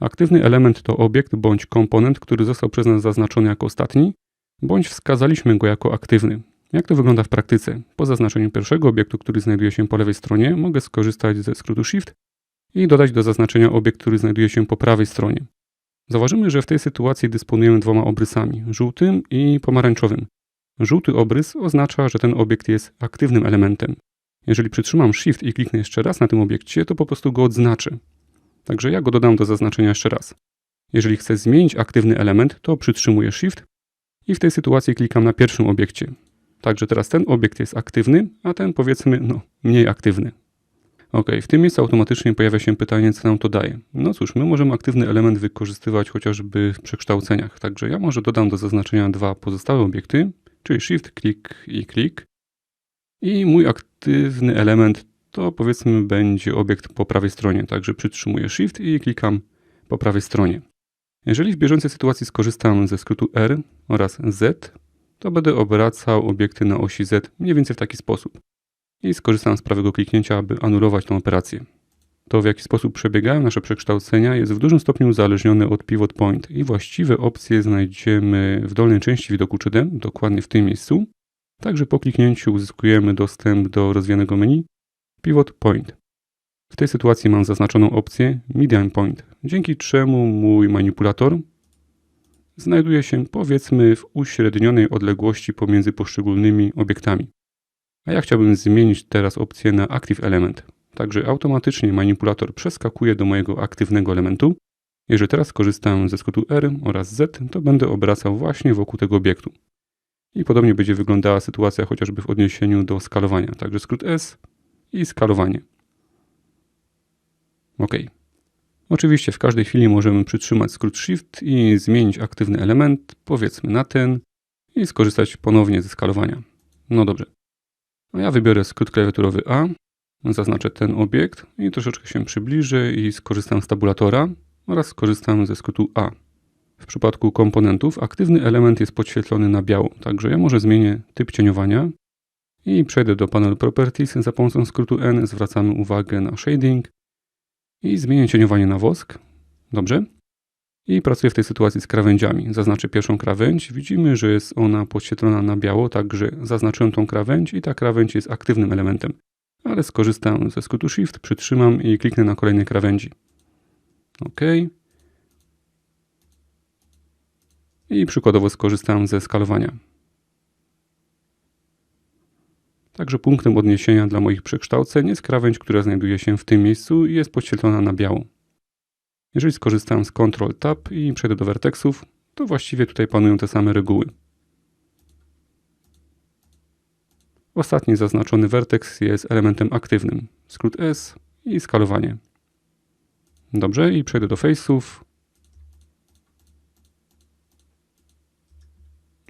Aktywny element to obiekt bądź komponent, który został przez nas zaznaczony jako ostatni, bądź wskazaliśmy go jako aktywny. Jak to wygląda w praktyce? Po zaznaczeniu pierwszego obiektu, który znajduje się po lewej stronie, mogę skorzystać ze skrótu Shift i dodać do zaznaczenia obiekt, który znajduje się po prawej stronie. Zauważymy, że w tej sytuacji dysponujemy dwoma obrysami, żółtym i pomarańczowym. Żółty obrys oznacza, że ten obiekt jest aktywnym elementem. Jeżeli przytrzymam Shift i kliknę jeszcze raz na tym obiekcie, to po prostu go odznaczę. Także ja go dodam do zaznaczenia jeszcze raz. Jeżeli chcę zmienić aktywny element, to przytrzymuję Shift i w tej sytuacji klikam na pierwszym obiekcie. Także teraz ten obiekt jest aktywny, a ten powiedzmy no, mniej aktywny. Ok, w tym miejscu automatycznie pojawia się pytanie, co nam to daje. No cóż, my możemy aktywny element wykorzystywać chociażby w przekształceniach. Także ja może dodam do zaznaczenia dwa pozostałe obiekty, czyli Shift, klik i klik. I mój aktywny element to powiedzmy będzie obiekt po prawej stronie. Także przytrzymuję Shift i klikam po prawej stronie. Jeżeli w bieżącej sytuacji skorzystam ze skrótu R oraz Z, to będę obracał obiekty na osi Z mniej więcej w taki sposób. I skorzystam z prawego kliknięcia, aby anulować tę operację. To w jaki sposób przebiegają nasze przekształcenia jest w dużym stopniu uzależnione od pivot point i właściwe opcje znajdziemy w dolnej części widoku 3D, dokładnie w tym miejscu. Także po kliknięciu uzyskujemy dostęp do rozwijanego menu Pivot Point. W tej sytuacji mam zaznaczoną opcję Median Point, dzięki czemu mój manipulator znajduje się powiedzmy w uśrednionej odległości pomiędzy poszczególnymi obiektami. A ja chciałbym zmienić teraz opcję na Active Element. Także automatycznie manipulator przeskakuje do mojego aktywnego elementu. Jeżeli teraz korzystam ze skrótu R oraz Z, to będę obracał właśnie wokół tego obiektu. I podobnie będzie wyglądała sytuacja chociażby w odniesieniu do skalowania. Także skrót S i skalowanie. OK. Oczywiście w każdej chwili możemy przytrzymać skrót Shift i zmienić aktywny element, powiedzmy na ten, i skorzystać ponownie ze skalowania. No dobrze. A ja wybiorę skrót klawiaturowy A, zaznaczę ten obiekt i troszeczkę się przybliżę i skorzystam z tabulatora oraz skorzystam ze skrótu A. W przypadku komponentów aktywny element jest podświetlony na biało, także ja może zmienię typ cieniowania i przejdę do panelu Properties za pomocą skrótu N. Zwracamy uwagę na shading i zmienię cieniowanie na wosk. Dobrze. I pracuję w tej sytuacji z krawędziami. Zaznaczę pierwszą krawędź. Widzimy, że jest ona podświetlona na biało, także zaznaczyłem tą krawędź i ta krawędź jest aktywnym elementem. Ale skorzystam ze skrótu Shift, przytrzymam i kliknę na kolejnej krawędzi. OK. I przykładowo skorzystam ze skalowania. Także punktem odniesienia dla moich przekształceń jest krawędź, która znajduje się w tym miejscu i jest podświetlona na biało. Jeżeli skorzystam z Ctrl Tab i przejdę do werteksów, to właściwie tutaj panują te same reguły. Ostatni zaznaczony werteks jest elementem aktywnym. Skrót S i skalowanie. Dobrze, i przejdę do face'ów.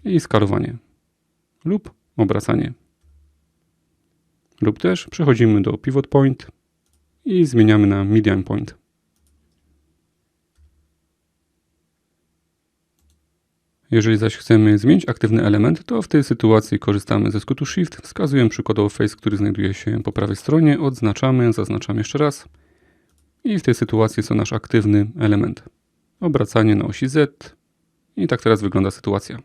I skalowanie. Lub obracanie. Lub też przechodzimy do pivot point i zmieniamy na median point. Jeżeli zaś chcemy zmienić aktywny element, to w tej sytuacji korzystamy ze skrótu Shift, wskazujemy przykładowo face, który znajduje się po prawej stronie, odznaczamy, zaznaczamy jeszcze raz i w tej sytuacji jest to nasz aktywny element. Obracanie na osi Z i tak teraz wygląda sytuacja.